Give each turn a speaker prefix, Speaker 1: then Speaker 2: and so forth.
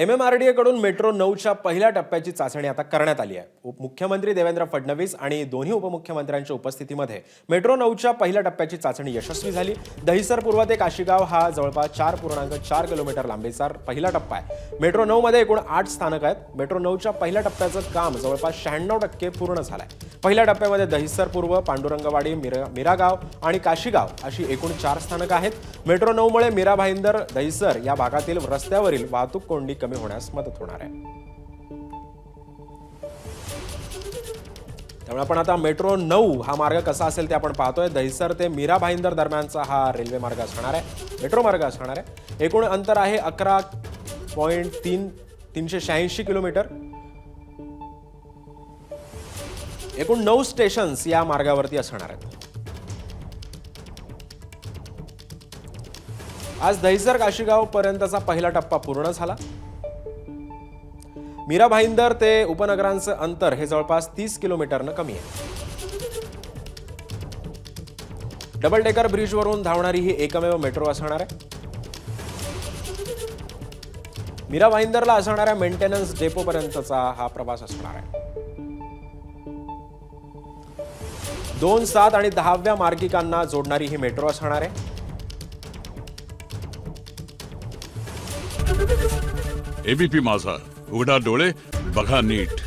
Speaker 1: M M R D एकडून metro नऊच्या पहिल्या टप्प्याची चाचणी आता करण्यात आली आहे. उप- मुख्यमंत्री देवेंद्र फडणवीस आणि दोन्ही उपमुख्यमंत्र्यांच्या उपस्थितीमध्ये मेट्रो नऊच्या पहिल्या टप्प्याची चाचणी यशस्वी झाली. दहिसर पूर्व ते काशीगाव हा जवळपास चार पूर्णांक चार किलोमीटर लांबीचा पहिला टप्पा आहे. मेट्रो नऊमध्ये एकूण आठ स्थानक आहेत. मेट्रो नऊच्या पहिल्या टप्प्याचं काम जवळपास शहाण्णव टक्के पूर्ण झालं आहे पहिल्या टप्प्यामध्ये दहिसर पूर्व पांडुरंगवाडी मिरा मिरागाव आणि काशीगाव अशी एकूण चार स्थानकं आहेत. मेट्रो नऊमुळे मीरा भाईंदर दहिसर या भागातील रस्त्यावरील वाहतूक कोंडी कमी होण्यास मदत होणार आहे. त्यामुळे आपण आता मेट्रो नऊ हा मार्ग कसा असेल ते आपण पाहतोय. दहिसर ते मीरा भाईंदर दरम्यानचा हा रेल्वे मार्ग असणार आहे. मेट्रो मार्ग असणार आहे. एकूण अंतर आहे अकरा पॉईंट तीन तीनशे शहाऐंशी किलोमीटर. एकूण नऊ स्टेशन्स या मार्गावरती असणार आहेत. आज दहिसर काशीगाव पर्यंतचा पहिला टप्पा पूर्ण झाला. मीरा भाईंदर ते उपनगरांचं अंतर हे जवळपास तीस किलोमीटरनं कमी आहे. डबल डेकर ब्रिजवरून धावणारी ही एकमेव मेट्रो असणार आहे. मीरा भाईंदरला असणाऱ्या मेंटेनन्स डेपोपर्यंतचा हा प्रवास असणार आहे. दोन सात आणि दहाव्या मार्गिकांना जोडणारी ही मेट्रो असणार आहे.
Speaker 2: एबीपी माझा. उघडा डोळे बघा नीट.